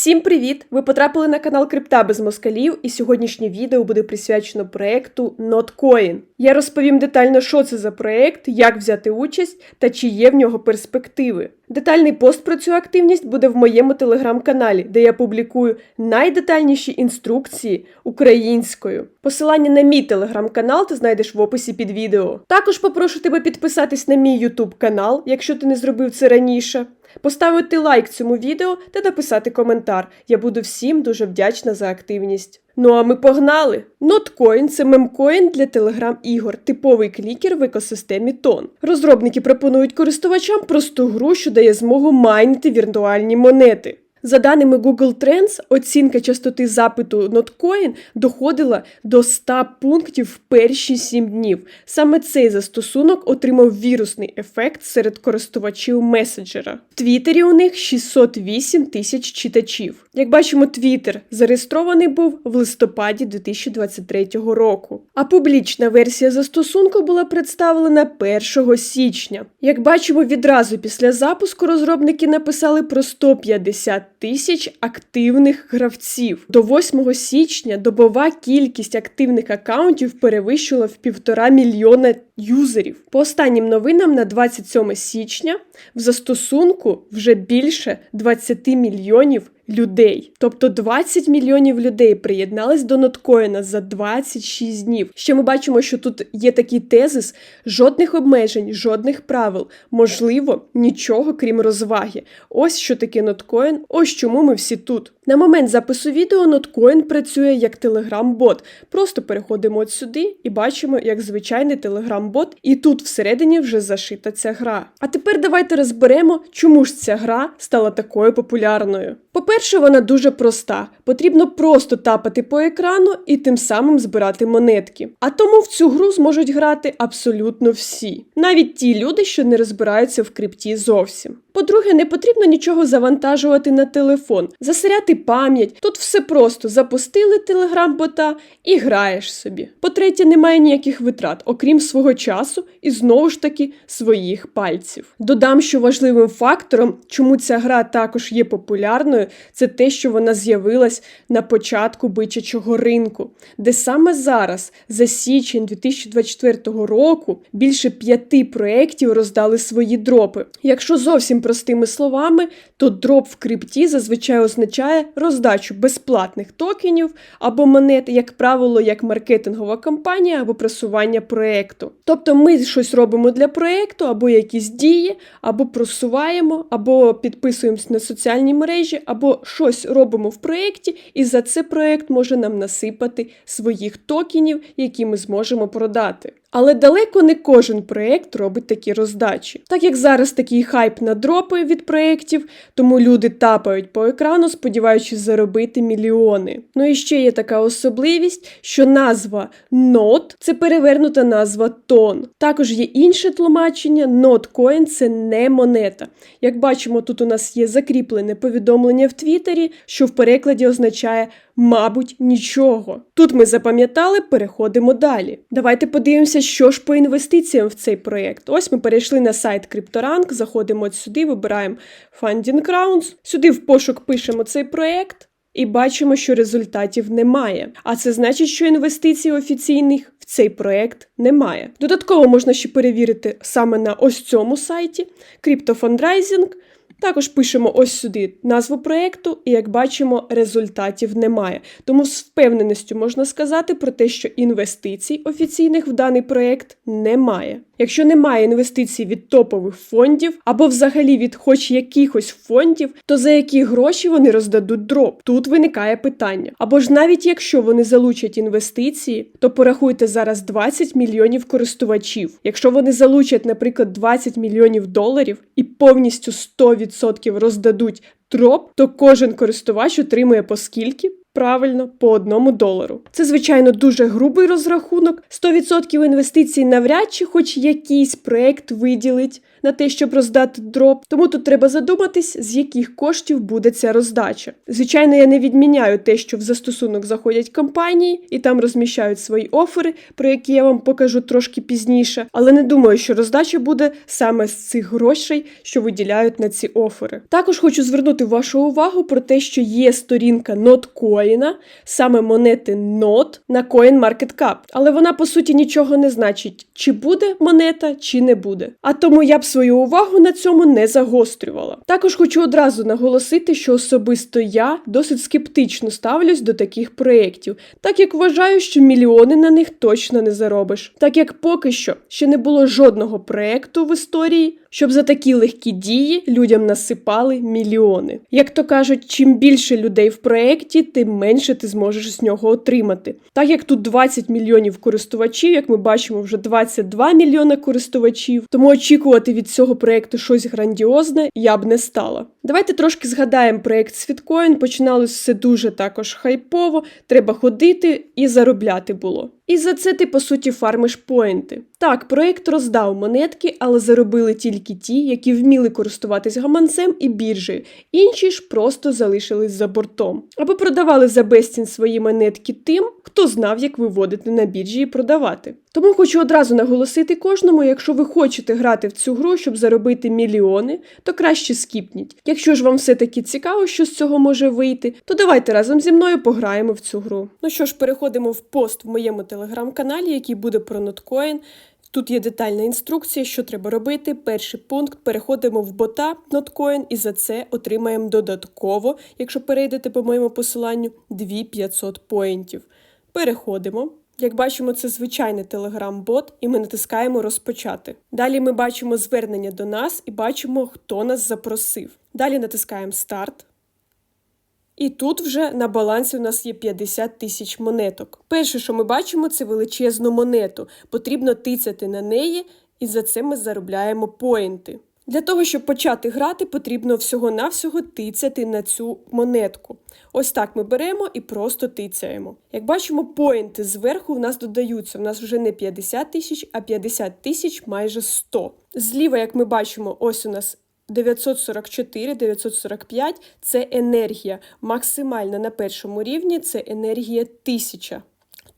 Всім привіт! Ви потрапили на канал Крипта без москалів, і сьогоднішнє відео буде присвячено проекту NotCoin. Я розповім детально, що це за проект, як взяти участь та чи є в нього перспективи. Детальний пост про цю активність буде в моєму телеграм-каналі, де я публікую найдетальніші інструкції українською. Посилання на мій телеграм-канал ти знайдеш в описі під відео. Також попрошу тебе підписатись на мій ютуб канал, якщо ти не зробив це раніше. Поставити лайк цьому відео та написати коментар. Я буду всім дуже вдячна за активність. Ну а ми погнали! Notcoin – це мемкоін для телеграм-ігор, типовий клікер в екосистемі Тон. Розробники пропонують користувачам просту гру, що дає змогу майнити віртуальні монети. За даними Google Trends, оцінка частоти запиту Notcoin доходила до 100 пунктів в перші 7 днів. Саме цей застосунок отримав вірусний ефект серед користувачів меседжера. В Твіттері у них 608 тисяч читачів. Як бачимо, Твіттер зареєстрований був в листопаді 2023 року. А публічна версія застосунку була представлена 1 січня. Як бачимо, відразу після запуску розробники написали про 150 тисяч активних гравців. До 8 січня добова кількість активних акаунтів перевищила в півтора мільйона юзерів. По останнім новинам на 27 січня в застосунку вже більше 20 мільйонів людей. Тобто 20 мільйонів людей приєднались до ноткоїна за 26 днів. Ще ми бачимо, що тут є такий тезис: жодних обмежень, жодних правил, можливо, нічого крім розваги. Ось що таке ноткоін, ось чому ми всі тут. На момент запису відео ноткоін працює як телеграм-бот. Просто переходимо от сюди і бачимо, як звичайний телеграм-бот, і тут всередині вже зашита ця гра. А тепер давайте розберемо, чому ж ця гра стала такою популярною. По-перше, вона дуже проста. Потрібно просто тапати по екрану і тим самим збирати монетки. А тому в цю гру зможуть грати абсолютно всі, навіть ті люди, що не розбираються в крипті зовсім. По-друге, не потрібно нічого завантажувати на телефон, засиряти пам'ять. Тут все просто запустили телеграм-бота і граєш собі. По-третє, немає ніяких витрат, окрім свого часу і знову ж таки своїх пальців. Додам, що важливим фактором, чому ця гра також є популярною, це те, що вона з'явилась на початку бичачого ринку, де саме зараз, за січень 2024 року, більше п'яти проєктів роздали свої дропи. Якщо зовсім простими словами, то дроп в крипті зазвичай означає роздачу безплатних токенів або монет, як правило, як маркетингова кампанія або просування проєкту. Тобто ми щось робимо для проєкту, або якісь дії, або просуваємо, або підписуємося на соціальні мережі, або щось робимо в проєкті, і за це проєкт може нам насипати своїх токенів, які ми зможемо продати. Але далеко не кожен проєкт робить такі роздачі. Так як зараз такий хайп на дропи від проєктів, тому люди тапають по екрану, сподіваючись заробити мільйони. Ну і ще є така особливість, що назва NOT – це перевернута назва тон. Також є інше тлумачення: NOT-coin – це не монета. Як бачимо, тут у нас є закріплене повідомлення в Твіттері, що в перекладі означає Мабуть, нічого. Тут ми запам'ятали, переходимо далі. Давайте подивимося, що ж по інвестиціям в цей проєкт. Ось ми перейшли на сайт CryptoRank, заходимо сюди, вибираємо Funding Rounds. Сюди в пошук пишемо цей проєкт і бачимо, що результатів немає. А це значить, що інвестицій офіційних в цей проєкт немає. Додатково можна ще перевірити саме на ось цьому сайті Crypto Fundraising. Також пишемо ось сюди назву проєкту, і як бачимо, результатів немає. Тому з впевненістю можна сказати про те, що інвестицій офіційних в даний проєкт немає. Якщо немає інвестицій від топових фондів або взагалі від хоч якихось фондів, то за які гроші вони роздадуть дроп? Тут виникає питання. Або ж навіть якщо вони залучать інвестиції, то порахуйте зараз 20 мільйонів користувачів. Якщо вони залучать, наприклад, 20 мільйонів доларів і повністю 100% роздадуть дроп, то кожен користувач отримує по скільки? Правильно, по одному долару. Це, звичайно, дуже грубий розрахунок. 100% інвестицій навряд чи хоч якийсь проект виділить на те, щоб роздати дроп. Тому тут треба задуматись, з яких коштів буде ця роздача. Звичайно, я не відміняю те, що в застосунок заходять компанії і там розміщають свої офери, про які я вам покажу трошки пізніше. Але не думаю, що роздача буде саме з цих грошей, що виділяють на ці офери. Також хочу звернути вашу увагу про те, що є сторінка NotCoin, саме монети NOT на CoinMarketCap. Але вона по суті нічого не значить, чи буде монета, чи не буде. А тому я б свою увагу на цьому не загострювала. Також хочу одразу наголосити, що особисто я досить скептично ставлюсь до таких проєктів, так як вважаю, що мільйони на них точно не заробиш. Так як поки що ще не було жодного проєкту в історії, щоб за такі легкі дії людям насипали мільйони. Як то кажуть, чим більше людей в проєкті, тим менше ти зможеш з нього отримати. Так як тут 20 мільйонів користувачів, як ми бачимо, вже 22 мільйони користувачів, тому очікувати від цього проєкту щось грандіозне я б не стала. Давайте трошки згадаємо проєкт Світкоін. Починалось все дуже також хайпово. Треба ходити і заробляти було. І за це ти, по суті, фармиш поінти. Так, проект роздав монетки, але заробили тільки ті, які вміли користуватись гаманцем і біржею. Інші ж просто залишились за бортом. Або продавали за безцін свої монетки тим, хто знав, як виводити на біржі і продавати. Тому хочу одразу наголосити кожному, якщо ви хочете грати в цю гру, щоб заробити мільйони, то краще скіпніть. Якщо ж вам все таки цікаво, що з цього може вийти, то давайте разом зі мною пограємо в цю гру. Ну що ж, переходимо в пост в моєму телеграм-каналі, який буде про ноткоін. Тут є детальна інструкція, що треба робити. Перший пункт переходимо в бота Notcoin і за це отримаємо додатково, якщо перейдете по моєму посиланню, 2500 поінтів. Переходимо. Як бачимо, це звичайний телеграм-бот, і ми натискаємо розпочати. Далі ми бачимо звернення до нас і бачимо, хто нас запросив. Далі натискаємо старт. І тут вже на балансі у нас є 50 тисяч монеток. Перше, що ми бачимо, це величезну монету. Потрібно тицяти на неї, і за це ми заробляємо поінти. Для того, щоб почати грати, потрібно всього-навсього тицяти на цю монетку. Ось так ми беремо і просто тицяємо. Як бачимо, поінти зверху в нас додаються. У нас вже не 50 тисяч, а 50 тисяч майже 100. Зліва, як ми бачимо, ось у нас 944, 945 це енергія. Максимальна на першому рівні це енергія 1000.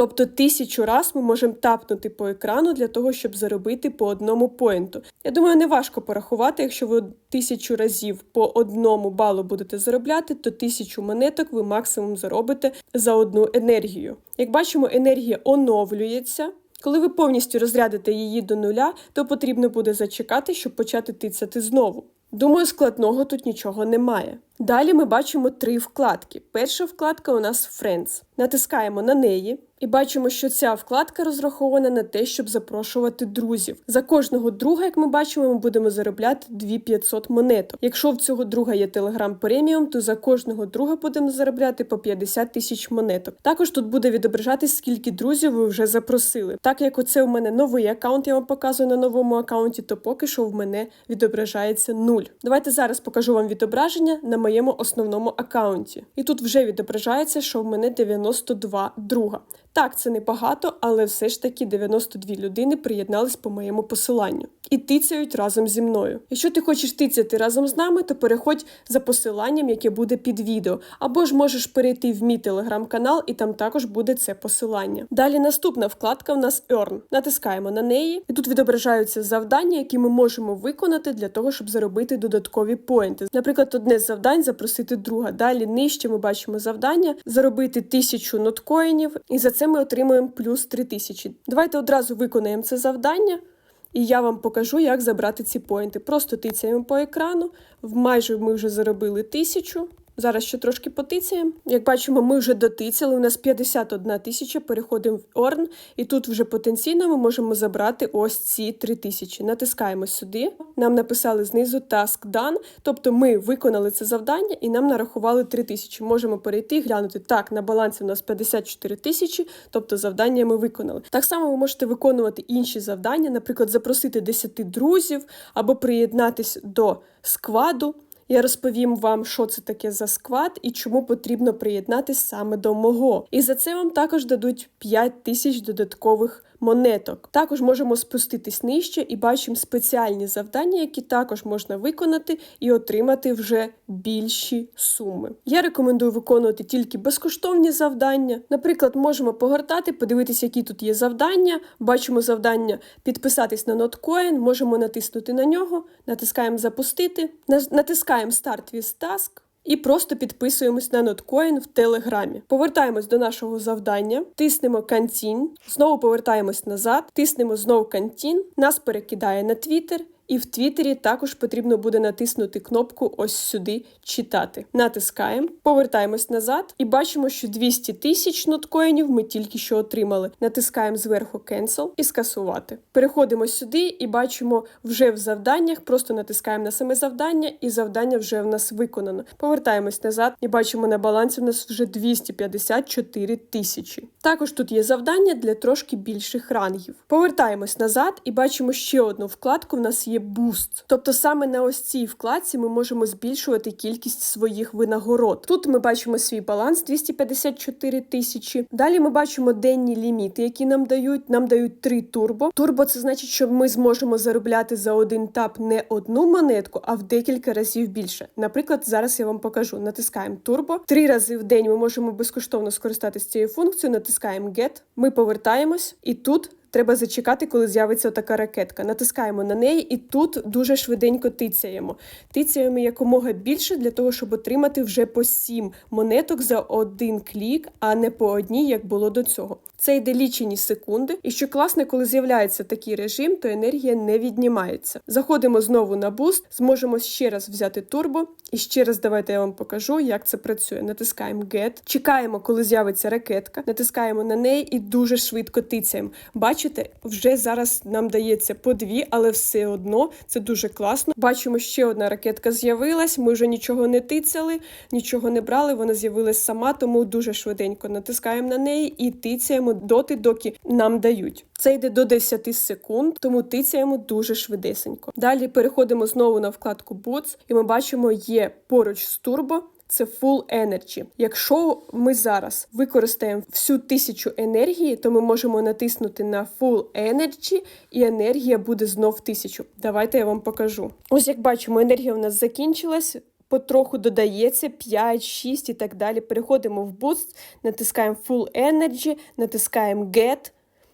Тобто тисячу раз ми можемо тапнути по екрану для того, щоб заробити по одному поінту. Я думаю, не важко порахувати, якщо ви тисячу разів по одному балу будете заробляти, то тисячу монеток ви максимум заробите за одну енергію. Як бачимо, енергія оновлюється. Коли ви повністю розрядите її до нуля, то потрібно буде зачекати, щоб почати тицяти знову. Думаю, складного тут нічого немає. Далі ми бачимо три вкладки. Перша вкладка у нас Friends. Натискаємо на неї і бачимо, що ця вкладка розрахована на те, щоб запрошувати друзів. За кожного друга, як ми бачимо, ми будемо заробляти 2500 монеток. Якщо в цього друга є Telegram преміум, то за кожного друга будемо заробляти по 50 тисяч монеток. Також тут буде відображатись, скільки друзів ви вже запросили. Так як оце у мене новий аккаунт, я вам показую на новому аккаунті, то поки що в мене відображається 0. Давайте зараз покажу вам відображення на моєму основному аккаунті. І тут вже відображається, що в мене 92 друга. Так, це небагато, але все ж таки 92 людини приєднались по моєму посиланню і тицяють разом зі мною. Якщо ти хочеш тицяти разом з нами, то переходь за посиланням, яке буде під відео, або ж можеш перейти в мій телеграм-канал, і там також буде це посилання. Далі наступна вкладка у нас Earn. Натискаємо на неї, і тут відображаються завдання, які ми можемо виконати для того, щоб заробити додаткові поінти. Наприклад, одне з завдань запросити друга. Далі нижче ми бачимо завдання заробити тисячу ноткоїнів, і за це ми отримуємо плюс 3000. Давайте одразу виконаємо це завдання. І я вам покажу, як забрати ці поінти. Просто тицяємо по екрану. Майже ми вже заробили тисячу. Зараз ще трошки потицяємо. Як бачимо, ми вже дотицяли. У нас 51 тисяча, переходимо в Earn, і тут вже потенційно ми можемо забрати ось ці 3 тисячі. Натискаємо сюди. Нам написали знизу Task Done, тобто ми виконали це завдання і нам нарахували 3 тисячі. Можемо перейти і глянути. Так, на балансі у нас 54 тисячі, тобто завдання ми виконали. Так само ви можете виконувати інші завдання, наприклад, запросити 10 друзів або приєднатись до скваду. Я розповім вам, що це таке за сквад і чому потрібно приєднатися саме до мого. І за це вам також дадуть 5 тисяч додаткових монеток. Також можемо спуститись нижче і бачимо спеціальні завдання, які також можна виконати і отримати вже більші суми. Я рекомендую виконувати тільки безкоштовні завдання. Наприклад, можемо погортати, подивитися, які тут є завдання. Бачимо завдання підписатись на NotCoin, можемо натиснути на нього, натискаємо запустити, натискаємо Start with Task. І просто підписуємось на NotCoin в Телеграмі. Повертаємось до нашого завдання, тиснемо Кантін, знову повертаємось назад, тиснемо знову Кантін, нас перекидає на Twitter, і в Твіттері також потрібно буде натиснути кнопку ось сюди читати. Натискаємо, повертаємось назад і бачимо, що 200 тисяч ноткоїнів ми тільки що отримали. Натискаємо зверху Cancel і скасувати. Переходимо сюди і бачимо вже в завданнях, просто натискаємо на саме завдання, і завдання вже в нас виконано. Повертаємось назад і бачимо на балансі у нас вже 254 тисячі. Також тут є завдання для трошки більших рангів. Повертаємось назад і бачимо ще одну вкладку. В нас є Boost. Тобто саме на ось цій вкладці ми можемо збільшувати кількість своїх винагород. Тут ми бачимо свій баланс 254 тисячі. Далі ми бачимо денні ліміти, які нам дають. Нам дають 3 турбо. Турбо це значить, що ми зможемо заробляти за один тап не одну монетку, а в декілька разів більше. Наприклад, зараз я вам покажу. Натискаємо турбо. Три рази в день ми можемо безкоштовно скористатися цією функцією. Натискаємо Get. Ми повертаємось, і тут Треба зачекати, коли з'явиться така ракетка. Натискаємо на неї, і тут дуже швиденько тицяємо. Тицяємо якомога більше для того, щоб отримати вже по 7 монеток за один клік, а не по одній, як було до цього. Це йде лічені секунди. І що класно, коли з'являється такий режим, то енергія не віднімається. Заходимо знову на буст, зможемо ще раз взяти турбо. І ще раз давайте я вам покажу, як це працює. Натискаємо Get, чекаємо, коли з'явиться ракетка, натискаємо на неї і дуже швидко тицяємо. Бачите, вже зараз нам дається по дві, але все одно це дуже класно. Бачимо, ще одна ракетка з'явилась. Ми вже нічого не тицяли, нічого не брали. Вона з'явилась сама, тому дуже швиденько натискаємо на неї і тицяємо доти, доки нам дають. Це йде до 10 секунд, тому тицяємо дуже швидесенько. Далі переходимо знову на вкладку Boots, і ми бачимо, є поруч з турбо. Це Full Energy. Якщо ми зараз використаємо всю тисячу енергії, то ми можемо натиснути на Full Energy, і енергія буде знов тисячу. Давайте я вам покажу. Ось як бачимо, енергія у нас закінчилась. Потроху додається 5, 6 і так далі. Переходимо в Boost, натискаємо Full Energy, натискаємо Get.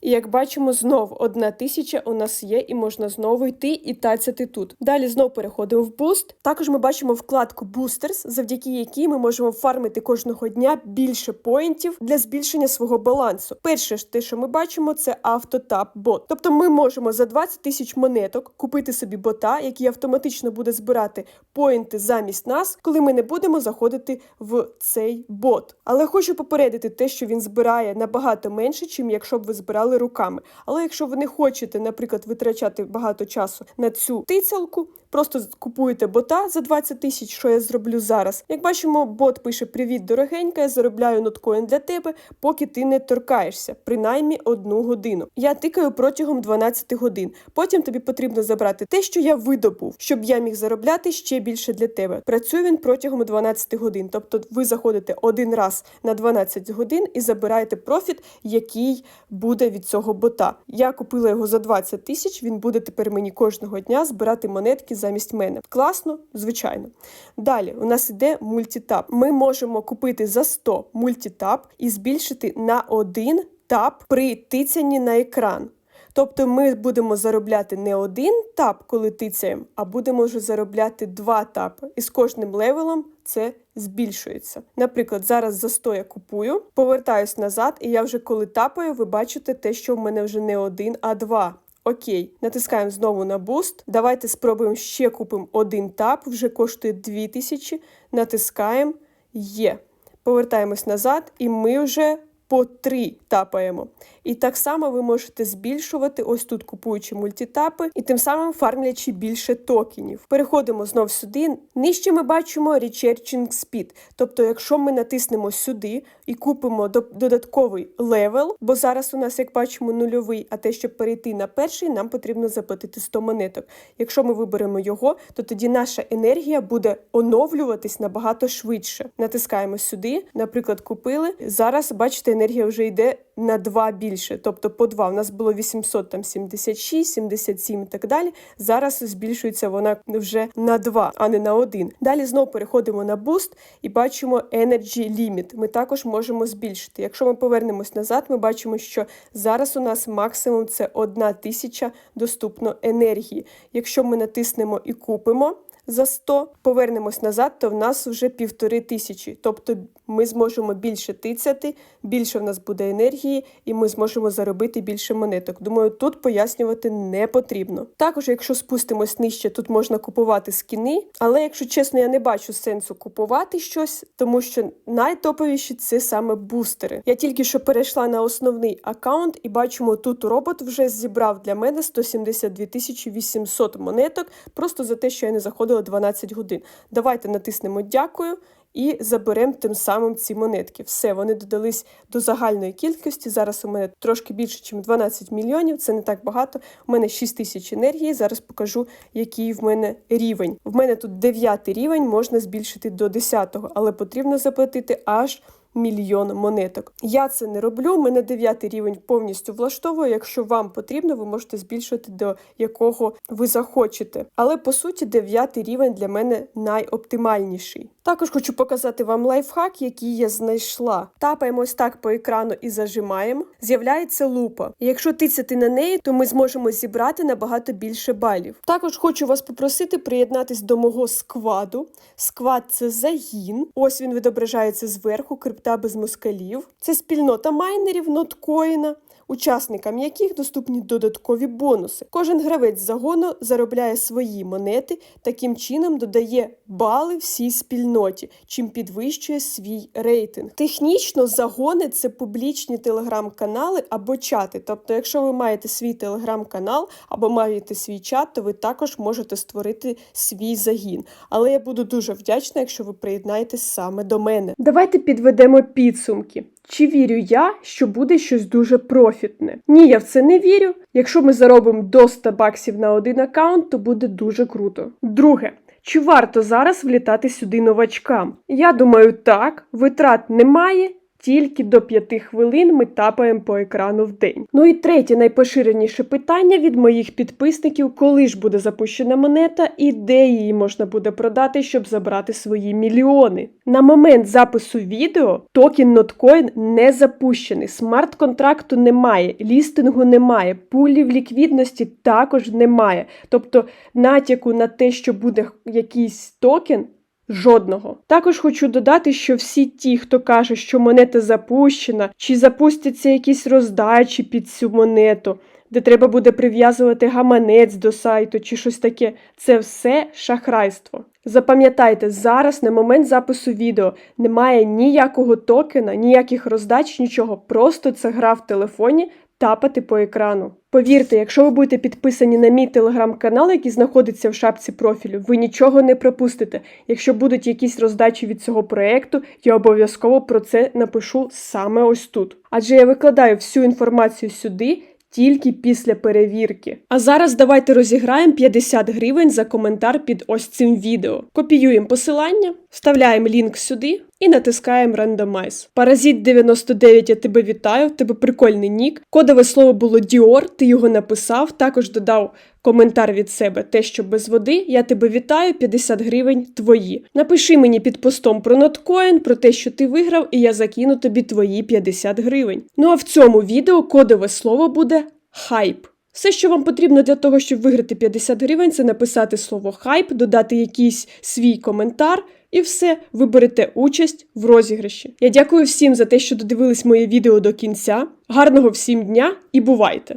І як бачимо, знов одна тисяча у нас є, і можна знову йти і тацяти тут. Далі знову переходимо в буст. Також ми бачимо вкладку Boosters, завдяки якій ми можемо фармити кожного дня більше поінтів для збільшення свого балансу. Перше ж те, що ми бачимо, це автотап бот. Тобто ми можемо за 20 тисяч монеток купити собі бота, який автоматично буде збирати поінти замість нас, коли ми не будемо заходити в цей бот. Але хочу попередити те, що він збирає набагато менше, чим якщо б ви збирали руками. Але якщо ви не хочете, наприклад, витрачати багато часу на цю тицялку, просто купуєте бота за 20 тисяч, що я зроблю зараз. Як бачимо, бот пише: Привіт, дорогенька, я заробляю ноткоін для тебе, поки ти не торкаєшся, принаймні одну годину. Я тикаю протягом 12 годин. Потім тобі потрібно забрати те, що я видобув, щоб я міг заробляти ще більше для тебе. Працює він протягом 12 годин. Тобто ви заходите один раз на 12 годин і забираєте профіт, який буде від цього бота. Я купила його за 20 тисяч. Він буде тепер мені кожного дня збирати монетки замість мене. Класно, звичайно. Далі у нас іде мультітап. Ми можемо купити за 100 мультітап і збільшити на один тап при тицянні на екран. Тобто ми будемо заробляти не один тап, коли тицяємо, а будемо вже заробляти два тапи. І з кожним левелом це збільшується. Наприклад, зараз за 100 я купую, повертаюсь назад, і я вже коли тапаю, ви бачите те, що в мене вже не один, а два. Окей, натискаємо знову на буст. Давайте спробуємо ще купимо один тап, вже коштує 2000. Натискаємо є. Повертаємось назад, і ми вже по 3 тапаємо. І так само ви можете збільшувати, ось тут купуючи мультитапи, і тим самим фармлячи більше токенів. Переходимо знов сюди. Нижче ми бачимо Recharging Speed. Тобто, якщо ми натиснемо сюди і купимо до- додатковий левел, бо зараз у нас, як бачимо, нульовий, а те, щоб перейти на перший, нам потрібно заплатити 100 монеток. Якщо ми виберемо його, то тоді наша енергія буде оновлюватись набагато швидше. Натискаємо сюди, наприклад, купили. Зараз, бачите, енергія вже йде на 2 більше, тобто по 2. У нас було 876, 77 і так далі. Зараз збільшується вона вже на 2, а не на 1. Далі знову переходимо на буст і бачимо Energy Limit. Ми також можемо збільшити. Якщо ми повернемось назад, ми бачимо, що зараз у нас максимум це 1 тисяча доступно енергії. Якщо ми натиснемо і купимо за 100, повернемось назад, то в нас вже півтори тисячі. Тобто ми зможемо більше тицяти, більше в нас буде енергії, і ми зможемо заробити більше монеток. Думаю, тут пояснювати не потрібно. Також, якщо спустимось нижче, тут можна купувати скіни, але якщо чесно, я не бачу сенсу купувати щось, тому що найтоповіші це саме бустери. Я тільки що перейшла на основний аккаунт і бачимо, тут робот вже зібрав для мене 172 800 монеток, просто за те, що я не заходила 12 годин. Давайте натиснемо дякую. І заберемо тим самим ці монетки. Все, вони додались до загальної кількості. Зараз у мене трошки більше, ніж 12 мільйонів. Це не так багато. У мене 6 тисяч енергії. Зараз покажу, який в мене рівень. В мене тут 9 рівень, можна збільшити до 10, але потрібно заплатити аж мільйон монеток. Я це не роблю. Мене 9 рівень повністю влаштовує. Якщо вам потрібно, ви можете збільшити до якого ви захочете. Але по суті, 9 рівень для мене найоптимальніший. Також хочу показати вам лайфхак, який я знайшла. Тапаємо ось так по екрану і зажимаємо. З'являється лупа. Якщо тицяти на неї, то ми зможемо зібрати набагато більше балів. Також хочу вас попросити приєднатись до мого скваду. Сквад це загін. Ось він відображається зверху, крипта без москалів. Це спільнота майнерів ноткоїна учасникам яких доступні додаткові бонуси. Кожен гравець загону заробляє свої монети, таким чином додає бали всій спільноті, чим підвищує свій рейтинг. Технічно загони це публічні телеграм-канали або чати. Тобто, якщо ви маєте свій телеграм-канал або маєте свій чат, то ви також можете створити свій загін. Але я буду дуже вдячна, якщо ви приєднаєтесь саме до мене. Давайте підведемо підсумки. Чи вірю я, що буде щось дуже профітне? Ні, я в це не вірю. Якщо ми заробимо до 100 баксів на один аккаунт, то буде дуже круто. Друге. Чи варто зараз влітати сюди новачкам? Я думаю, так, витрат немає. Тільки до 5 хвилин ми тапаємо по екрану в день. Ну і третє найпоширеніше питання від моїх підписників: коли ж буде запущена монета і де її можна буде продати, щоб забрати свої мільйони. На момент запису відео токен Notcoin не запущений, смарт-контракту немає, лістингу немає, пулів ліквідності також немає. Тобто натяку на те, що буде якийсь токен. Жодного. Також хочу додати, що всі ті, хто каже, що монета запущена, чи запустяться якісь роздачі під цю монету, де треба буде прив'язувати гаманець до сайту чи щось таке, це все шахрайство. Запам'ятайте, зараз на момент запису відео немає ніякого токена, ніяких роздач, нічого. Просто це гра в телефоні тапати по екрану. Повірте, якщо ви будете підписані на мій телеграм-канал, який знаходиться в шапці профілю, ви нічого не пропустите. Якщо будуть якісь роздачі від цього проекту, я обов'язково про це напишу саме ось тут. Адже я викладаю всю інформацію сюди. Тільки після перевірки. А зараз давайте розіграємо 50 гривень за коментар під ось цим відео. Копіюємо посилання, вставляємо лінк сюди і натискаємо Randomize. Паразит 99, я тебе вітаю, в тебе прикольний нік. Кодове слово було Dior, ти його написав, також додав коментар від себе, те, що без води. Я тебе вітаю, 50 гривень твої. Напиши мені під постом про ноткоін, про те, що ти виграв, і я закину тобі твої 50 гривень. Ну а в цьому відео кодове слово буде хайп. Все, що вам потрібно для того, щоб виграти 50 гривень, це написати слово хайп, додати якийсь свій коментар. І все, ви берете участь в розіграші. Я дякую всім за те, що додивились моє відео до кінця. Гарного всім дня і бувайте!